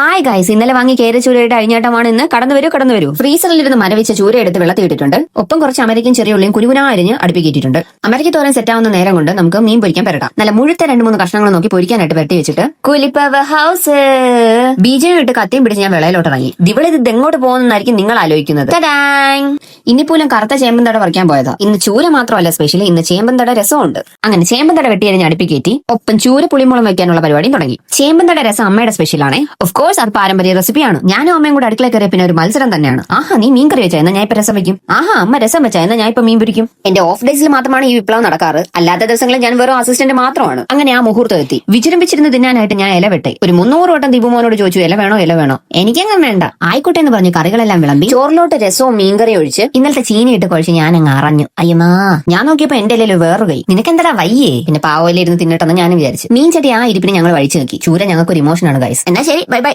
Hi guys ഇന്നലെ വാങ്ങി കേര ചൂരയുടെ അഴിഞ്ഞാട്ടമാണ് ഇന്ന്. കടന്നു വരൂ കടന്നു വരൂ. ഫ്രീസറിലിരുന്ന് മരവിച്ച ചൂര എടുത്ത് വെള്ളത്തിയിട്ടിട്ടുണ്ട്. ഒപ്പം കുറച്ച് അമരിക്കൻ ചെറിയ ഉള്ളിയും കുരുകുനാ അരിഞ്ഞ് അടുപ്പിക്കിട്ടിട്ടുണ്ട് അമരിക്ക തോരൻ സെറ്റാവുന്ന നേരം കൊണ്ട് നമുക്ക് മീൻ പൊരിക്കാൻ പെരടാം. നല്ല മുഴുത്ത രണ്ട് മൂന്ന് കഷ്ണങ്ങൾ നോക്കി പൊരിക്കാനായിട്ട് വെട്ടി വെച്ചിട്ട് കുലിപ്പവ ഹൗസ്. ബീജം ഇട്ട് കത്തിയും പിടിച്ച് ഞാൻ വിളയിലോട്ട് ഇറങ്ങി. ഇവിടെ ഇത് എങ്ങോട്ട് പോകുന്നതായിരിക്കും നിങ്ങൾ ആലോചിക്കുന്നത്. ഇനി പോലും കറുത്ത ചേമ്പന്തട പറിക്കാൻ പോയതാ. ഇന്ന് ചൂര മാത്രമല്ല സ്പെഷ്യലി ഇന്ന് ചേമ്പന്തട രസമുണ്ട്. അങ്ങനെ ചേമ്പന്തട വെട്ടിയരിഞ്ഞ് അടുപ്പിക്കേറ്റി ഒപ്പം ചൂര പുളിമുളം വെക്കാനുള്ള പരിപാടിയും തുടങ്ങി. ചേമ്പന്തട രസം അമ്മയുടെ സ്പെഷ്യൽ ആണ്. ഓഫ് കോഴ്സ് അത് പാരമ്പര്യ റെസിപ്പിയാണ് ഞാനും അമ്മയും കൂടെ അടുക്കള കയറിയ പിന്നെ ഒരു മത്സരം തന്നെയാണ്. ആഹാ നീ മീൻ കറി വെച്ചാൽ ഞാൻ ഇപ്പൊ രസം വെക്കും. ആഹാ അമ്മ രസം വെച്ചാൽ ഞാൻ ഇപ്പൊ മീൻ പിടിക്കും എന്റെ ഓഫ് ഡേയ്സിൽ മാത്രമാണ് ഈ വിപ്ലവം നടക്കാറ്. അല്ലാത്ത ദിവസങ്ങളിൽ ഞാൻ വെറും അസിസ്റ്റന്റ് മാത്രമാണ്. അങ്ങനെ ആ മുഹൂർത്തം എത്തി വിചിരമ്പിച്ചിരുന്ന് തിന്നാനായിട്ട് ഞാൻ ഇല വെട്ടെ. ഒരു മുന്നൂറ് വട്ടം ദീപുമോനോട് ചോദിച്ചു ഇല വേണോ? ഇല വേണോ? എനിക്കങ്ങനെ വേണ്ട. ആയിക്കോട്ടെ എന്ന് പറഞ്ഞ് കറികളെല്ലാം വിളമ്പി ചോറിലോട്ട് രസവും മീൻകറി ഒഴിച്ച് ഇന്നലത്തെ ചീനി ഇട്ട് കുഴച്ച് ഞാൻ അങ്ങ് അറിഞ്ഞു. അയ്യമാ ഞാൻ നോക്കിയപ്പോ എന്റെ ഇലയിൽ വേറെ കൈ. നിനക്കെന്താ വയ്യേ? പിന്നെ പാവയിലിരുന്ന് തിന്നിട്ടെന്ന് ഞാൻ വിചാരിച്ചു. മീൻ ചട്ടി ആ ഇരിപ്പിന് ഞങ്ങൾ വഴിച്ചു നോക്കി. ചൂര ഞങ്ങൾക്ക് ഒരു ഇമോഷനാണ് ഗൈസ് എന്നാ ശരി ബൈ ബൈ